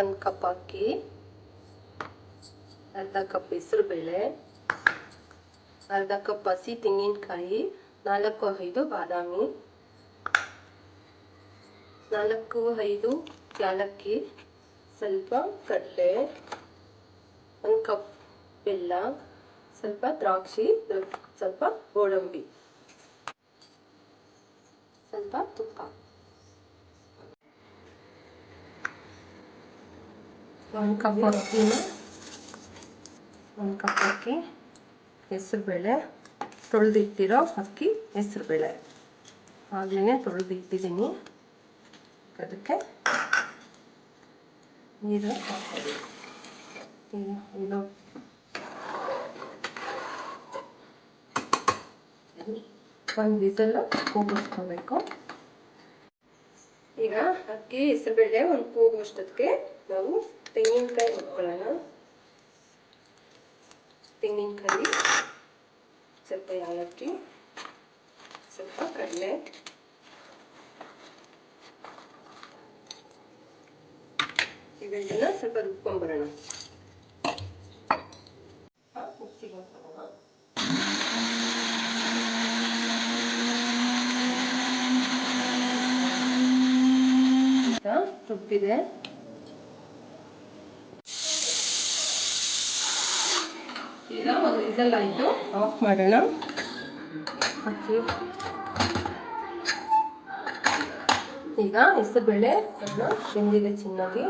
ಒಂದು ಕಪ್ ಅಕ್ಕಿ ಅರ್ಧ ಕಪ್ ಹೆಸರುಬೇಳೆ, ಅರ್ಧ ಕಪ್ ಹಸಿ ತೆಂಗಿನಕಾಯಿ, ನಾಲ್ಕು ಐದು ಬಾದಾಮಿ, ನಾಲ್ಕು ಐದು ಯಾಲಕ್ಕಿ, ಸ್ವಲ್ಪ ಕಡಲೆ, ಒಂದು ಕಪ್ ಬೆಲ್ಲ, ಸ್ವಲ್ಪ ದ್ರಾಕ್ಷಿ, ಸ್ವಲ್ಪ ಗೋಡಂಬಿ, ಸ್ವಲ್ಪ ತುಪ್ಪ. ಒಂದು ಕಪ್ ಅಕ್ಕಿನ ಒಂದು ಕಪ್ ಅಕ್ಕಿ. ಹೆಸರುಬೇಳೆ. ತೊಳೆದಿಟ್ಟಿರೋ ಅಕ್ಕಿ ಹೆಸರುಬೇಳೆ. ಆಗಲೇ ತೊಳೆದಿಟ್ಟಿದ್ದೀನಿ. ಅದಕ್ಕೆ ನೀರು ಇದು. ಒಂದು ವಿಸಲ್ ಕೂಗಿಸ್ಕೋಬೇಕು. ಈಗ ಅಕ್ಕಿ ಹೆಸರುಬೇಳೆ ಒಂದು ಕೂಗುವಷ್ಟೊತ್ತಿಗೆ ನಾವು ತೆಂಗಿನಕಾಯಿ ಹುರ್ಕೊಳ್ಳೋಣ ತೆಂಗಿನಕಾಯಿ ಸ್ವಲ್ಪ ಯಾಲಕ್ಕಿ ಸ್ವಲ್ಪ ಕಡಲೆ ಇವೆಲ್ಲ ಸ್ವಲ್ಪ ರುಬ್ಕೊಂಡ್ಬರೋಣ ಮಿಕ್ಸಿಗೆ ರುಬ್ಬಿದೆ ಈಗ ಒಂದು ವಿಸಲ್ ಆಫ್ ಮಾಡೋಣ ಈಗ ಹೆಸರುಬೇಳೆ ಅನ್ನ ಬೆಂದಿದೆ ಚೆನ್ನಾಗಿ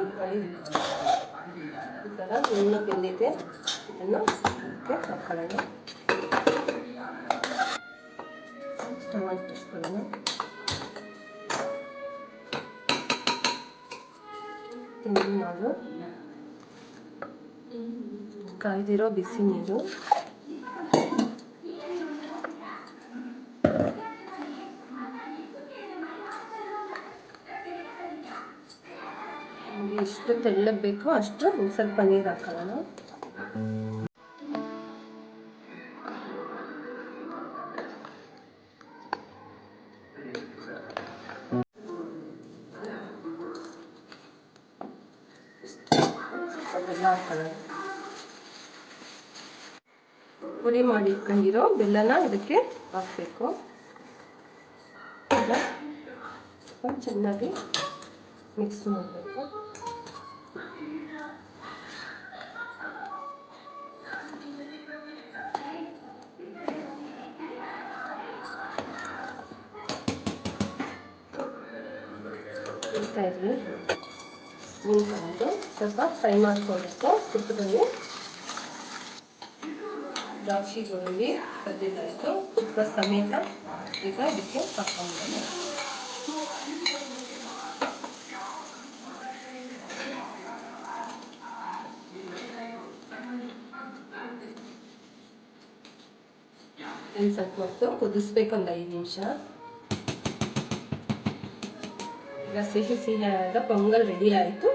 ಈ ಥರ ಎಣ್ಣೆ ಬೆಂದಿದೆ. ಇದನ್ನು ಹಾಕೊಳ್ಳೋಣ. ಸ್ಟವ್ ಹಾಕೊಳ್ಳೋಣ ಕಾಯ್ದಿರೋ ಬಿಸಿ ನೀರು. ಎಷ್ಟು ತೆಳ್ಳಗೆ ಬೇಕೋ ಅಷ್ಟು ಸ್ವಲ್ಪ ನೀರು ಹಾಕೋಣ ಬೆಲ್ಲ ಹಾಕೊಳ್ಳೋಣ ಪುಡಿ ಮಾಡಿ ಇಟ್ಕೊಂಡಿರೋ ಬೆಲ್ಲನ ಇದಕ್ಕೆ ಹಾಕಬೇಕು. ಚೆನ್ನಾಗಿ ಮಿಕ್ಸ್ ಮಾಡಬೇಕು. ನಿಂತ್ಕೊಂಡು ಸ್ವಲ್ಪ ಫ್ರೈ ಮಾಡ್ಕೊಳ್ಬೇಕು ತುಪ್ಪದಲ್ಲಿ. ದ್ರಾಕ್ಷಿ ಗೋಡಂಬಿ ಕದ್ದಿದ್ದಾಯಿತು ತುಪ್ಪ ಸಮೇತ ಈಗ ಇದಕ್ಕೆ ಹಾಕೊಂಡ್ಬರೋಣ ಸ್ವಲ್ಪ ಹೊತ್ತು ಕುದಿಸ್ಬೇಕು ಒಂದು ಐದು ನಿಮಿಷ. ಈಗ ಸಿಹಿ ಸಿಹಿಯಾದ ಪೊಂಗಲ್ ರೆಡಿ ಆಯಿತು.